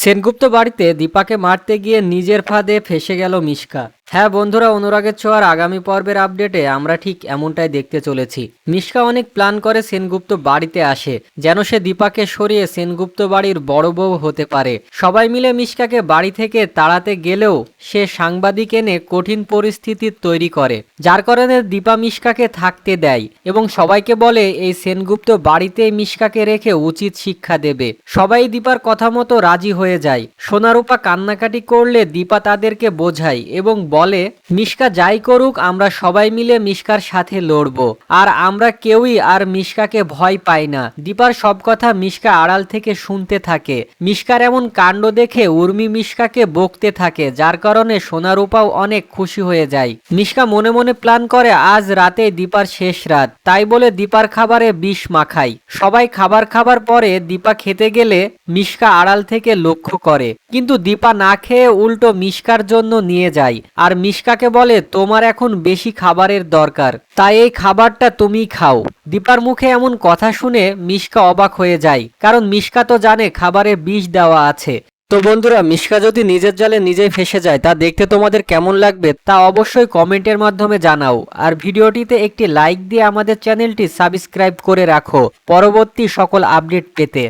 সেনগুপ্ত বাড়িতে দীপাকে মারতে গিয়ে নিজের ফাঁদে ফেসে গেল মিশকা। হ্যাঁ বন্ধুরা, অনুরাগের ছোঁয়ার আগামী পর্বের আপডেটে আমরা ঠিক এমনটাই দেখতে চলেছি। মিশকা অনেক প্ল্যান করে সেনগুপ্ত বাড়িতে আসে, যেন সে দীপাকে সরিয়ে সেনগুপ্ত বাড়ির বড় বউ হতে পারে। সবাই মিলে মিশকাকে বাড়ি থেকে তাড়াতে গেলেও সে সাংবাদিক এনে কঠিন পরিস্থিতি তৈরি করে, যার কারণে দীপা মিশকাকে থাকতে দেয় এবং সবাইকে বলে, এই সেনগুপ্ত বাড়িতে মিশকাকে রেখে উচিত শিক্ষা দেবে। সবাই দীপার কথা মতো রাজি হয়ে যায়। সোনারূপা কান্নাকাটি করলে দীপা তাদেরকে বোঝায় এবং বলে, মিশকা যাই করুক, আমরা সবাই মিলে মিশকার সাথে লড়বো। আর আমরা কেউই আর মিশকাকে ভয় পাই না। দীপার সব কথা মিশকা আড়াল থেকে শুনতে থাকে। মিশকার এমন কাণ্ড দেখে উর্মি মিশকাকে বকতে থাকে, যার কারণে সোনারূপাও অনেক খুশি হয়ে যায়। মিশকা মনে মনে প্ল্যান করে, আজ রাতে দীপার শেষ রাত। তাই বলে দীপার খাবারে বিষ মাখাই সবাই খাবার খাবার পরে দীপা খেতে গেলে মিশকা আড়াল থেকে লক্ষ্য করে। কিন্তু দীপা না খেয়ে উল্টো মিশকার জন্য নিয়ে যায়। আর মিশকাকে বলে, তোমার এখন বেশি খাবারের দরকার। তাই এই খাবারটা তুমি খাও। দীপার মুখে এমন কথা শুনে মিশকা অবাক হয়ে যায়, কারণ মিশকা তো জানে খাবারে বিষ দেওয়া আছে। তো বন্ধুরা, মিশকা যদি নিজের জালে নিজেই ফেসে যায়, তা দেখতে তোমাদের কেমন লাগবে তা অবশ্যই কমেন্টের মাধ্যমে জানাও। আর ভিডিওটিতে একটি লাইক দিয়ে আমাদের চ্যানেলটি সাবস্ক্রাইব করে রাখো। পরবর্তী সকল আপডেট পেতে।